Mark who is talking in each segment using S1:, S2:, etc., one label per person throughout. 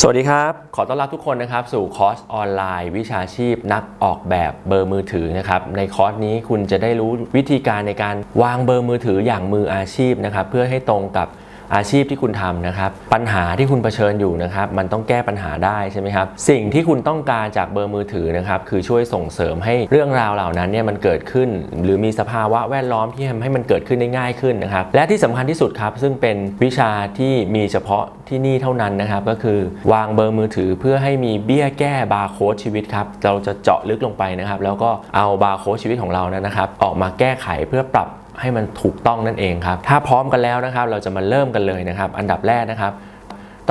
S1: สวัสดีครับ ขอต้อนรับทุกคนนะครับ สู่คอร์สออนไลน์ วิชาชีพนักออกแบบเบอร์มือถือนะครับ ในคอร์สนี้คุณจะได้รู้วิธีการในการวางเบอร์มือถืออย่างมืออาชีพนะครับ เพื่อให้ตรงกับ อาชีพที่คุณทำนะครับ ปัญหาที่คุณเผชิญอยู่นะครับ มันต้องแก้ปัญหาได้ใช่ไหมครับ สิ่งที่คุณต้องการจากเบอร์มือถือนะครับ คือช่วยส่งเสริมให้เรื่องราวเหล่านั้นเนี่ยมันเกิดขึ้น หรือมีสภาวะแวดล้อมที่ทำให้มันเกิดขึ้นได้ง่ายขึ้นนะครับ และที่สำคัญที่สุดครับ ซึ่งเป็นวิชาที่มีเฉพาะที่นี่เท่านั้นนะครับ ก็คือวางเบอร์มือถือเพื่อให้มีเบี้ยแก้บาร์โค้ดชีวิตครับ เราจะเจาะลึกลงไปนะครับ แล้วก็เอาบาร์โค้ดชีวิตของเรานะครับ ออกมาแก้ไขเพื่อปรับ ให้มันถูกต้องนั่นเองครับ ถ้าพร้อมกันแล้วนะครับ เราจะมาเริ่มกันเลยนะครับ อันดับแรกนะครับ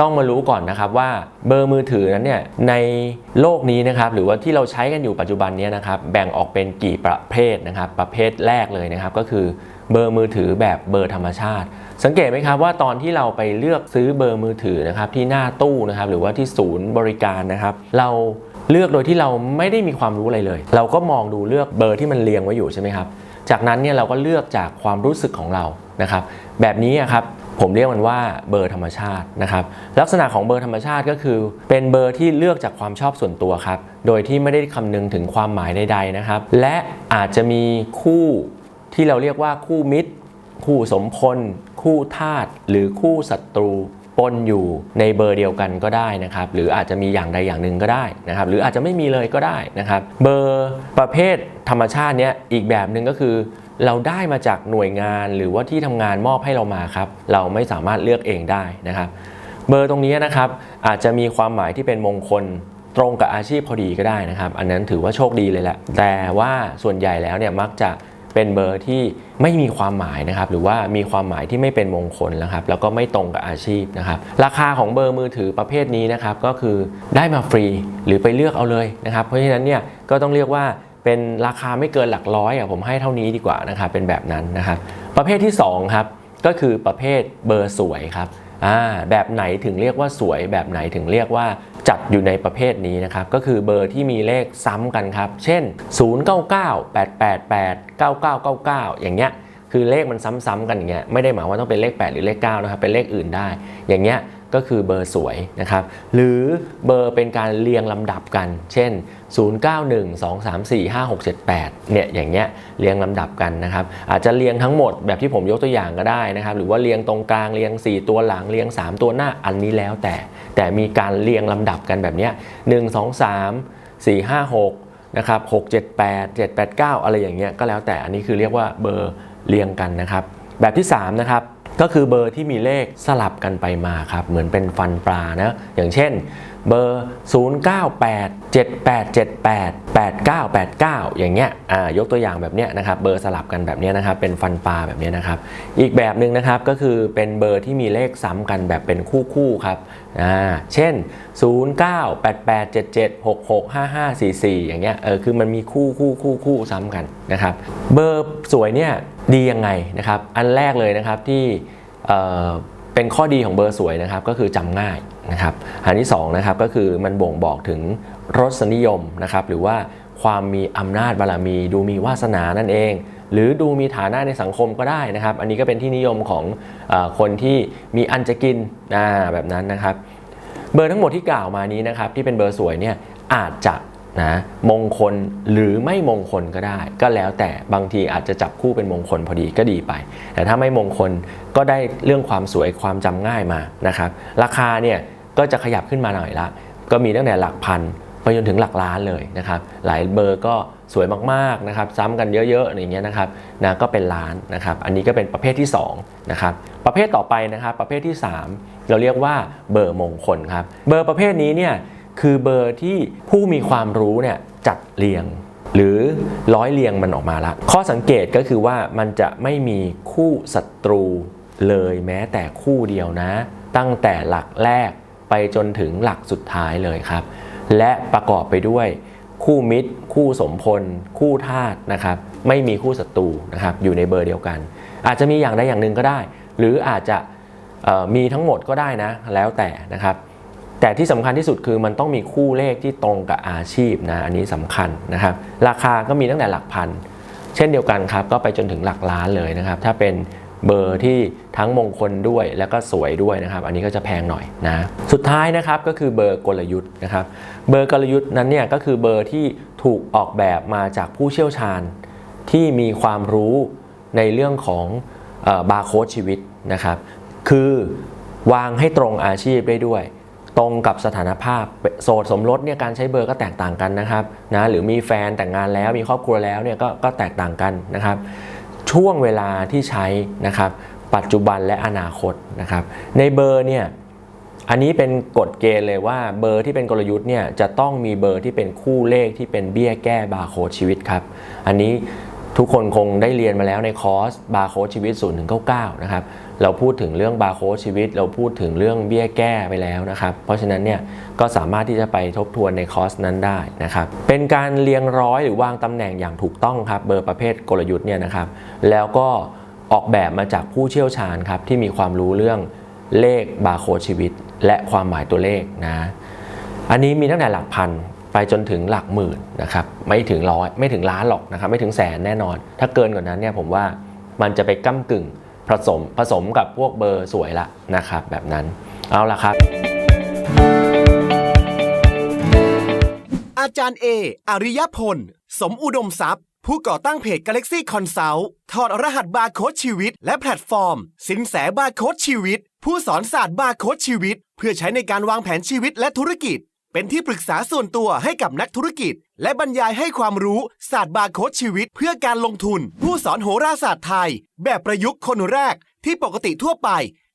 S1: ต้องมารู้ก่อนนะครับว่าเบอร์มือถือนั้นเนี่ยในโลกนี้นะครับ หรือว่าที่เราใช้กันอยู่ปัจจุบันนี้นะครับ แบ่งออกเป็นกี่ประเภทนะครับ ประเภทแรกเลยนะครับ ก็คือเบอร์มือถือแบบเบอร์ธรรมชาติ สังเกตไหมครับว่าตอนที่เราไปเลือกซื้อเบอร์มือถือนะครับที่หน้าตู้นะครับ หรือว่าที่ศูนย์บริการนะครับ เราเลือกโดยที่เราไม่ได้มีความรู้อะไรเลย เราก็มองดูเลือกเบอร์ที่มันเรียงไว้อยู่ใช่ไหมครับ จากนั้นเนี่ยเราก็เลือกจากความรู้สึกของเรานะครับ แบบนี้ครับผมเรียกมันว่าเบอร์ธรรมชาตินะครับลักษณะของเบอร์ธรรมชาติก็คือ เป็นเบอร์ที่เลือกจากความชอบส่วนตัวครับโดยที่ไม่ได้คำนึงถึงความหมายใดๆนะครับ และอาจจะมีคู่ที่เราเรียกว่าคู่มิตร คู่สมพล คู่ทาสหรือคู่ศัตรู ปนอยู่ในเบอร์เดียวกันก็ได้นะครับ หรืออาจจะมีอย่างใดอย่างหนึ่งก็ได้นะครับ หรืออาจจะไม่มีเลยก็ได้นะครับ เบอร์ประเภทธรรมชาติเนี้ยอีกแบบหนึ่งก็คือ เราได้มาจากหน่วยงานหรือว่าที่ทำงานมอบให้เรามาครับ เราไม่สามารถเลือกเองได้นะครับ เบอร์ตรงนี้นะครับ อาจจะมีความหมายที่เป็นมงคลตรงกับอาชีพพอดีก็ได้นะครับ อันนั้นถือว่าโชคดีเลยแหละแต่ว่าส่วนใหญ่แล้วเนี่ยมักจะ เป็นเบอร์ที่ไม่มีความหมายนะครับหรือว่ามีความหมายที่ไม่เป็นมงคลนะครับแล้วก็ไม่ตรงกับอาชีพนะครับราคาของเบอร์มือถือประเภทนี้นะครับก็คือได้มาฟรีหรือไปเลือกเอาเลยนะครับเพราะฉะนั้นเนี่ยก็ต้องเรียกว่าเป็นราคาไม่เกินหลักร้อยอะผมให้เท่านี้ดีกว่านะครับเป็นแบบนั้นนะครับประเภทที่สองครับก็คือประเภทเบอร์สวยครับอ่าแบบไหนถึงเรียกว่าสวยแบบไหนถึงเรียกว่า จัดอยู่ในประเภทนี้นะครับก็คือเบอร์ที่มีเลขซ้ำกันครับ เช่น 099 888 9999 อย่างเงี้ยคือเลขมันซ้ำๆกันอย่างเงี้ยไม่ได้หมายว่าต้องเป็นเลข 8 หรือเลข 9 นะครับเป็นเลขอื่นได้ อย่างเงี้ย ก็คือเบอร์สวยนะครับ หรือเบอร์เป็นการเรียงลำดับกัน เช่น 0912345678 เนี่ยอย่างเงี้ยเรียงลำดับกันนะครับ อาจจะเรียงทั้งหมดแบบที่ผมยกตัวอย่างก็ได้นะครับ หรือว่าเรียงตรงกลางเรียง 4 ตัวหลังเรียง 3 ตัวหน้าอันนี้แล้วแต่ แต่มีการเรียงลำดับกันแบบเนี้ย1 2 3 4 5 6นะครับ6 7 8 7 8 9 อะไรอย่างเงี้ยก็แล้วแต่อันนี้คือเรียกว่าเบอร์เรียงกันนะครับ แบบที่3นะครับ ก็คือเบอร์ที่มีเลขสลับกันไปมาครับเหมือนเป็นฟันปลานะอย่างเช่นเบอร์ 098 7878 8989 อย่างเงี้ยอ่ายกตัวอย่างแบบเนี้ยนะครับเบอร์สลับกันแบบเนี้ยนะครับเป็นฟันปลาแบบเนี้ยนะครับอีกแบบหนึ่งนะครับก็คือเป็นเบอร์ที่มีเลขซ้ำกันแบบเป็นคู่คู่ครับอ่าเช่น 098877665544 อย่างเงี้ยเออคือมันมีคู่คู่คู่คู่ซ้ำกันนะครับเบอร์สวยเนี่ย ดียังไงนะครับ อันแรกเลยนะครับที่เป็นข้อดีของเบอร์สวยนะครับ ก็คือจำง่ายนะครับ อันที่2นะครับก็คือมันบ่งบอกถึงรสนิยมนะครับ หรือว่าความมีอำนาจบารมี ดูมีวาสนานั่นเอง หรือดูมีฐานะในสังคมก็ได้นะครับ อันนี้ก็เป็นที่นิยมของอคนที่มีอันจะกินแบบนั้นนะครับ เบอร์ทั้งหมดที่กล่าวมานี้นะครับ ที่เป็นเบอร์สวยเนี่ยอาจจะ นะมงคลหรือไม่มงคลก็ได้ ก็แล้วแต่บางทีอาจจะจับคู่เป็นมงคลพอดีก็ดีไป แต่ถ้าไม่มงคลก็ได้เรื่องความสวยความจำง่ายมานะครับ ราคาเนี่ยก็จะขยับขึ้นมาหน่อยละ ก็มีตั้งแต่หลักพันไปจนถึงหลักล้านเลยนะครับ หลายเบอร์ก็สวยมากๆนะครับ ซ้ำกันเยอะๆอย่างเงี้ยนะครับนะก็เป็นล้านนะครับ อันนี้ก็เป็นประเภทที่2นะครับประเภทต่อไปนะครับ ประเภทที่ 3 เราเรียกว่าเบอร์มงคลครับเบอร์ประเภทนี้เนี่ย คือเบอร์ที่ผู้มีความรู้เนี่ยจัดเรียง หรือร้อยเรียงมันออกมาละ ข้อสังเกตก็คือว่ามันจะไม่มีคู่ศัตรูเลยแม้แต่คู่เดียวนะ ตั้งแต่หลักแรกไปจนถึงหลักสุดท้ายเลยครับ และประกอบไปด้วยคู่มิตร คู่สมพล คู่ทาสนะครับไม่มีคู่ศัตรูนะครับอยู่ในเบอร์เดียวกัน อาจจะมีอย่างใดอย่างหนึ่งก็ได้ หรืออาจจะมีทั้งหมดก็ได้นะแล้วแต่นะครับ แต่ที่สำคัญที่สุดคือมันต้องมีคู่เลขที่ตรงกับอาชีพนะอันนี้สำคัญนะครับ ราคาก็มีตั้งแต่หลักพัน เช่นเดียวกันครับก็ไปจนถึงหลักล้านเลยนะครับ ถ้าเป็นเบอร์ที่ทั้งมงคลด้วยแล้วก็สวยด้วยนะครับ อันนี้ก็จะแพงหน่อยนะสุดท้ายนะครับก็คือเบอร์กลยุทธ์นะครับ เบอร์กลยุทธ์นั้นเนี่ยก็คือเบอร์ที่ถูกออกแบบมาจากผู้เชี่ยวชาญ ที่มีความรู้ในเรื่องของบาร์โค้ดชีวิตนะครับ คือวางให้ตรงอาชีพได้ด้วย ตรงกับสถานภาพโสดสมรสเนี่ยการใช้เบอร์ก็แตกต่างกันนะครับนะหรือมีแฟนแต่งงานแล้วมีครอบครัวแล้วเนี่ยก็ก็แตกต่างกันนะครับ ช่วงเวลาที่ใช้นะครับ ปัจจุบันและอนาคตนะครับ ในเบอร์เนี่ยอันนี้เป็นกฎเกณฑ์เลยว่าเบอร์ที่เป็นกลยุทธ์เนี่ยจะต้องมีเบอร์ที่เป็นคู่เลขที่เป็นเบี้ยแก้บาร์โค้ดชีวิตครับ อันนี้ทุกคนคงได้เรียนมาแล้วในคอร์สบาร์โค้ดชีวิต 0 1 9 9 นะครับ เราพูดถึงเรื่องบาร์โค้ดชีวิต เราพูดถึงเรื่องเบี้ยแก้ไปแล้วนะครับ เพราะฉะนั้นเนี่ยก็สามารถที่จะไปทบทวนในคอร์สนั้นได้นะครับ เป็นการเรียงร้อยหรือวางตำแหน่งอย่างถูกต้องครับ เบอร์ประเภทกลยุทธ์เนี่ยนะครับ แล้วก็ออกแบบมาจากผู้เชี่ยวชาญครับที่มีความรู้เรื่องเลขบาร์โค้ดชีวิต และความหมายตัวเลขนะ อันนี้มีตั้งแต่หลักพันไปจนถึงหลักหมื่นนะครับไม่ถึงร้อยไม่ถึงล้านหรอกนะครับไม่ถึงแสนแน่นอน ถ้าเกินกว่านั้นเนี่ยผมว่ามันจะไปก้ากึ่ง ผสมผสมกับพวกเบอร์สวยละนะครับแบบนั้นเอาละครับ
S2: อาจารย์เออริยพล สมอุดมทรัพย์ ผู้ก่อตั้งเพจ Galaxy Consult ถอดรหัสบาร์โค้ดชีวิต และแพลตฟอร์ม สินแสบาร์โค้ดชีวิต ผู้สอนศาสตร์บาร์โค้ดชีวิต เพื่อใช้ในการวางแผนชีวิตและธุรกิจ เป็นที่ปรึกษาส่วนตัวให้กับนักธุรกิจ และบรรยายให้ความรู้ศาสตร์บาร์โค้ดชีวิตเพื่อการลงทุน ผู้สอนโหราศาสตร์ไทย แบบประยุกต์คนแรกที่ปกติทั่วไป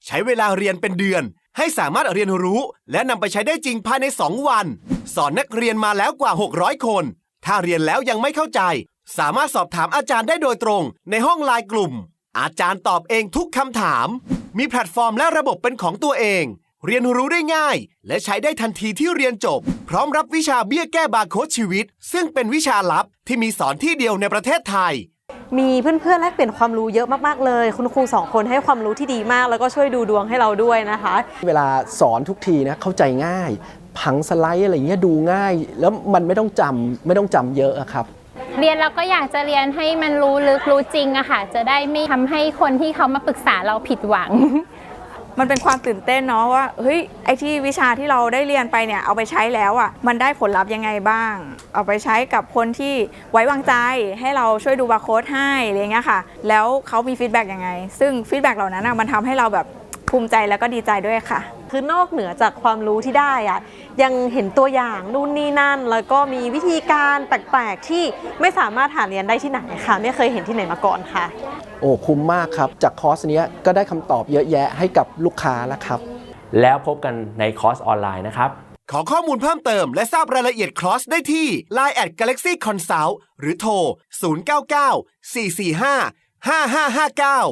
S2: ใช้เวลาเรียนเป็นเดือน ให้สามารถเรียนรู้ และนำไปใช้ได้จริงภายใน 2 วัน สอนนักเรียนมาแล้วกว่า 600 คน ถ้าเรียนแล้วยังไม่เข้าใจ สามารถสอบถามอาจารย์ได้โดยตรง ในห้องไลน์กลุ่ม อาจารย์ตอบเองทุกคำถาม มีแพลตฟอร์มและระบบเป็นของตัวเอง เรียนรู้ได้ง่าย และใช้ได้ทันทีที่เรียนจบ พร้อมรับวิชาเบี้ยแก้บาร์โค้ดชีวิต ซึ่งเป็นวิชาลับที่มีสอนที่เดียวในประเทศไทย
S3: มีเพื่อนๆแลกเปลี่ยนความรู้เยอะมากๆเลย คุณครูสองคนให้ความรู้ที่ดีมาก แล้วก็ช่วยดูดวงให้เราด้วยนะคะ
S4: เวลาสอนทุกทีนะเข้าใจง่าย ผังสไลด์อะไรเงี้ยดูง่าย แล้วมันไม่ต้องจำไม่ต้องจำเยอะอะครับ
S5: เรียนเราก็อยากจะเรียนให้มันรู้ลึกรู้จริงอะค่ะ จะได้ไม่ทำให้คนที่เขามาปรึกษาเราผิดหวัง
S6: มันเป็นความตื่นเต้นเนาะว่าเฮ้ยไอที่วิชาที่เราได้เรียนไปเนี่ยเอาไปใช้แล้วอะ่ะมันได้ผลลัพธ์ยังไงบ้าง เอาไปใช้กับคนที่ไว้วางใจให้เราช่วยดูบาร์โค้ดให้อะไรเงี้ยค่ะ แล้วเขามีฟีดแบ็กยังไง ซึ่งฟีดแบ็กเหล่านั้นอะมันทำให้เราแบบภูมิใจแล้วก็ดีใจด้วยค่ะ
S3: คือนอกเหนือจากความรู้ที่ได้อะยังเห็นตัวอย่างนู่นนี่นั่น แล้วก็มีวิธีการแปลกๆที่ไม่สามารถหาเรียนได้ที่ไหนค่ะ ไม่เคยเห็นที่ไหนมาก่อนค่ะ
S4: โอ้คุ้มมากครับ จากคอร์สเนี้ยก็ได้คำตอบเยอะแยะให้กับลูกค้าแล้วครับ
S1: แล้วพบกันในคอร์สออนไลน์นะครับ
S2: ขอข้อมูลเพิ่มเติมและทราบรายละเอียดคลอสได้ที่ Line at Galaxy Consult หรือโทร 099 445 5559